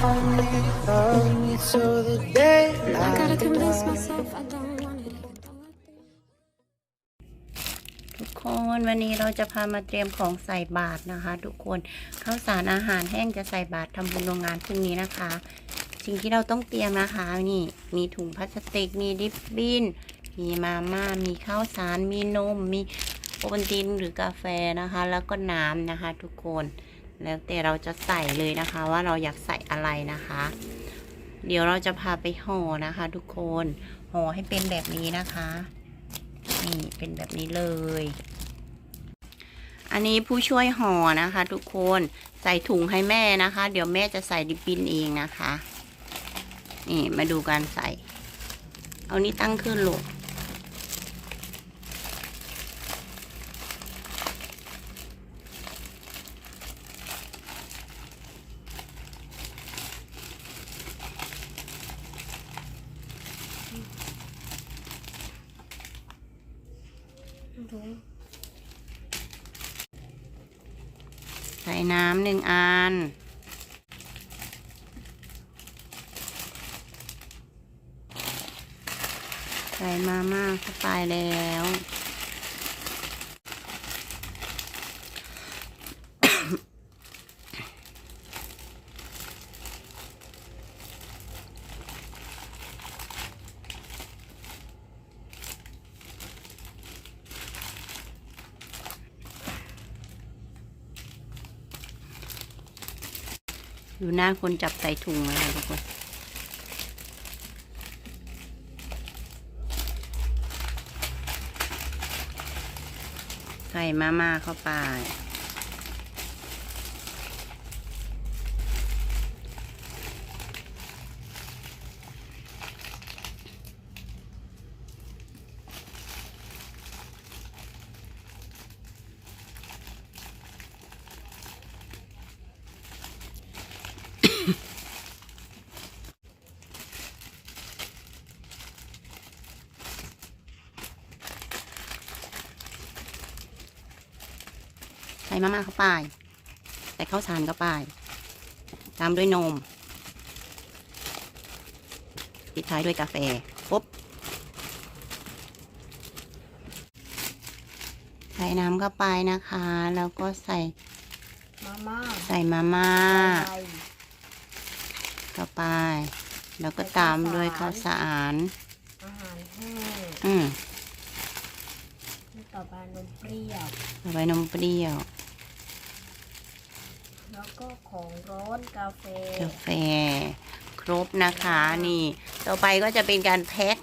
ทุกคนวันนี้เราจะพามาเตรียมของใส่บาตรนะคะ ทุกคนข้าวสารอาหารแห้งจะใส่บาตรทำบุญโรงงานพรุ่งนี้นะคะสิ่งที่เราต้องเตรียมนะคะนี่ มีถุงพลาสติกมีดิปบินมีมาม่ามีข้าวสารมีนมมีโอวัลตินหรือกาแฟนะคะ แล้วก็น้ำนะคะ ทุกคน แล้วแต่เราจะใส่เลยนะคะว่าเราอยากใส่อะไรนะคะ เดี๋ยวเราจะพาไปห่อนะคะ ทุกคนห่อให้เป็นแบบนี้นะคะนี่เป็นแบบนี้เลย อันนี้ผู้ช่วยห่อนะคะ ทุกคนใส่ถุงให้แม่นะคะ เดี๋ยวแม่จะใส่ดิปินเองนะคะ นี่มาดูการใส่ เอานี้ตั้งขึ้นลูก น้ำหนึ่งอัน ใส่มาม่าเข้าไปแล้ว อยู่หน้าคนจับใส่ถุงนะคะทุกคนใส่มาม่าเข้าไป มาม่าเข้าไป ใส่ข้าวสารเข้าไป ตามด้วยนมปิดท้ายด้วยกาแฟปุ๊บใส่น้ำเข้าไปนะคะ แล้วก็ใส่มาม่าใส่มาม่าไก่เข้าไป แล้วก็ตามด้วยข้าวสารอาหารแห้งอืมต่อไปนมเปรี้ยวเอาไว้นมเปรี้ยว แล้วก็ของร้อนกาแฟกาแฟ ครบนะคะนี่ ต่อไปก็จะเป็นการแพ็ค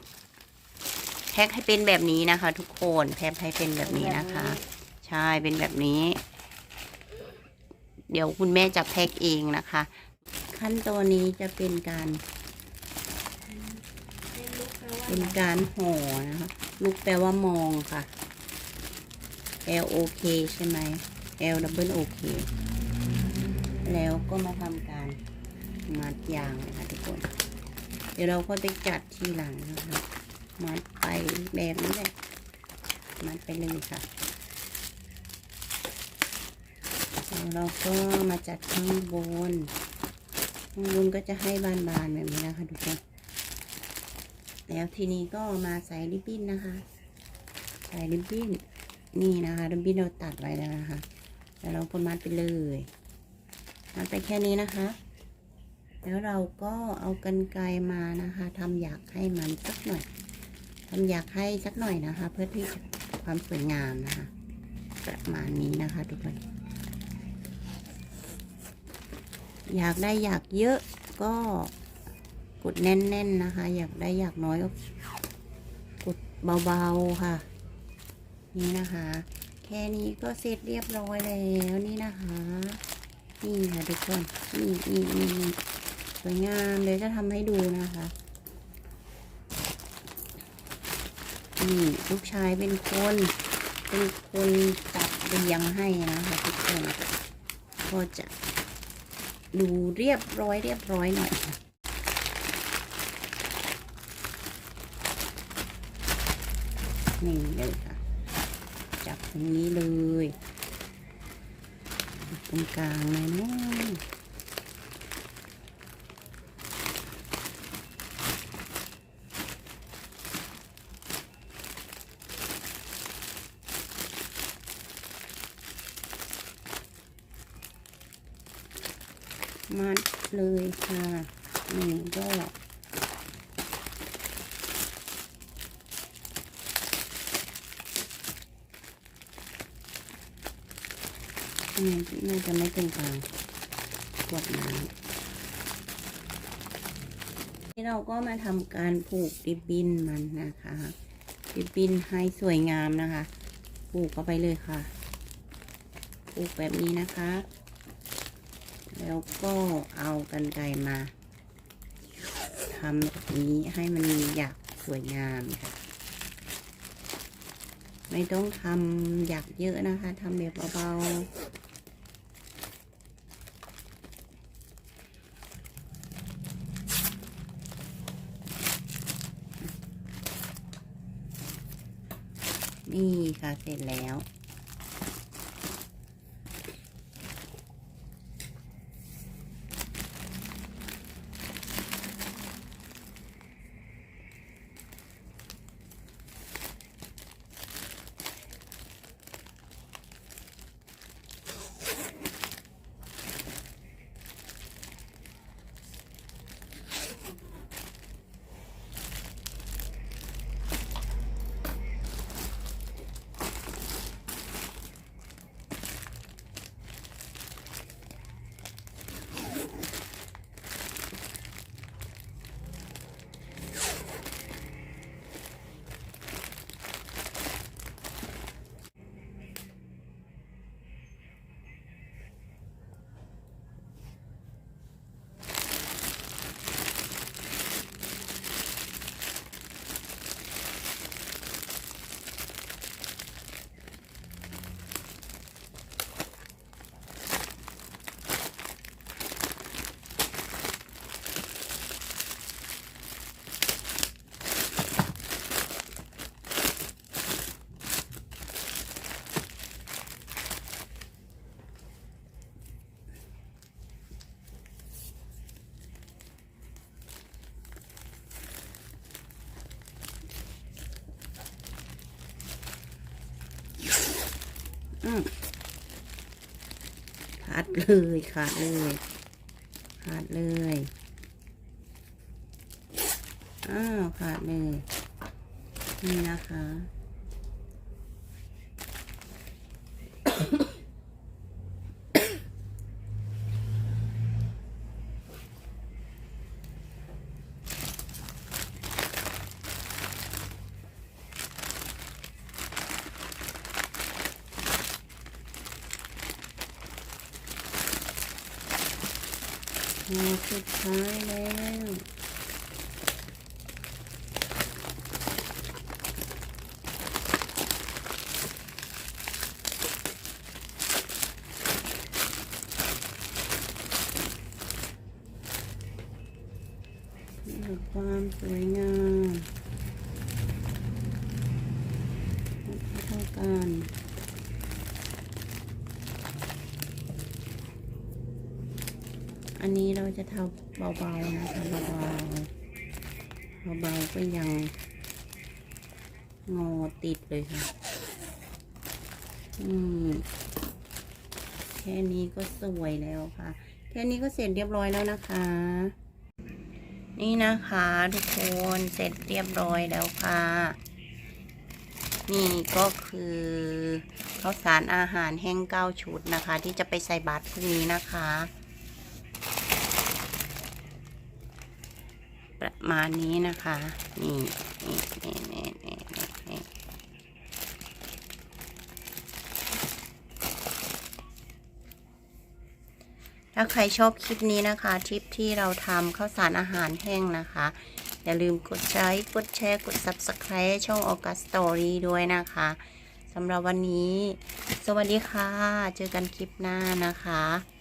แพ็คให้เป็นแบบนี้นะคะ ทุกคนแพ็คให้เป็นแบบนี้นะคะ ใช่เป็นแบบนี้ เดี๋ยวคุณแม่จะแพ็คเองนะคะ ขั้นตอนนี้จะเป็นการเป็นการห่อนะคะ ลูกแปลว่ามองค่ะ L O K ใช่ไหม L double O K แล้วก็มาทำการมัดยางนะคะทุกคน เดี๋ยวเราก็ไปจัดทีหลังนะคะมัดไปแบบนี้แหละมัดไปเลยค่ะแล้วเราก็มาจัดข้างบนข้างบนก็จะให้บานๆแบบนี้นะคะทุกคนแล้วทีนี้ก็มาใส่ริบบิ้นนะคะ ใส่ริบบิ้นนี่นะคะริบบิ้นเราตัดไว้แล้วนะคะ แล้วเราก็มัดไปเลย มัดไปแค่นี้นะคะ แล้วเราก็เอากันไกลมานะคะทำอยากให้มันสักหน่อยทำอยากให้สักหน่อยนะคะ เพื่อที่ความสวยงามนะคะ ประมาณนี้นะคะทุกคน อยากได้อยากเยอะก็กดแน่นๆนะคะ อยากได้อยากน้อยก็กดเบาๆค่ะ นี่นะคะ แค่นี้ก็เสร็จเรียบร้อยแล้วนี่นะคะ นี่ค่ะทุกคน นี่นี่นี่นสวยงามเดี๋ยวจะทำให้ดูนะคะ นี่ลูกชายเป็นคน เป็นคนจัดเรียงให้นะคะทุกคน ก็จะดูเรียบร้อยเรียบร้อยหน่อยค่ะนี่เลยค่ะ จับตรงนี้เลย รงกลางเลยนะมัดเลยค่ะหนึ่งดอก น่าจะไม่ตรงกลางขวดน้ำนี่เราก็มาทำการผูกริบบิ้นมันนะคะริบบิ้นให้สวยงามนะคะ ผูกเข้าไปเลยค่ะ ผูกแบบนี้นะคะ แล้วก็เอากันไกรมาทำแบบนี้ให้มันมีหยักสวยงามค่ะ ไม่ต้องทำหยักเยอะนะคะทำแบบเบาๆ นี่ค่ะเสร็จแล้ว ดเลยขาดเลยขาดเลยอ้าวขาดเลยนี่นะคะ อ้สุดท้ายแล้วความสวยงามเท่ากัน อันนี้เราจะทำเบาๆนะคะเบาๆเบาๆก็ยังงอติดเลยค่ะ อืม แค่นี้ก็สวยแล้วค่ะ แค่นี้ก็เสร็จเรียบร้อยแล้วนะคะ นี่นะคะทุกคนเสร็จเรียบร้อยแล้วค่ะ นี่ก็คือข้าวสารอาหารแห้งเก้าชุดนะคะ ที่จะไปใส่บาตรพรุ่งนี้นะคะ ประมาณนี้นะคะ นี่นี่นี่นี่นี่นี่นถ้าใครชอบคลิปนี้นะคะทริปที่เราทำข้าวสารอาหารแห้งนะคะ อย่าลืมกดใช้กดแชร์กด Subscribe ช่อง August Story ด้วยนะคะสำหรับวันนี้ สวัสดีค่ะ เจอกันคลิปหน้านะคะ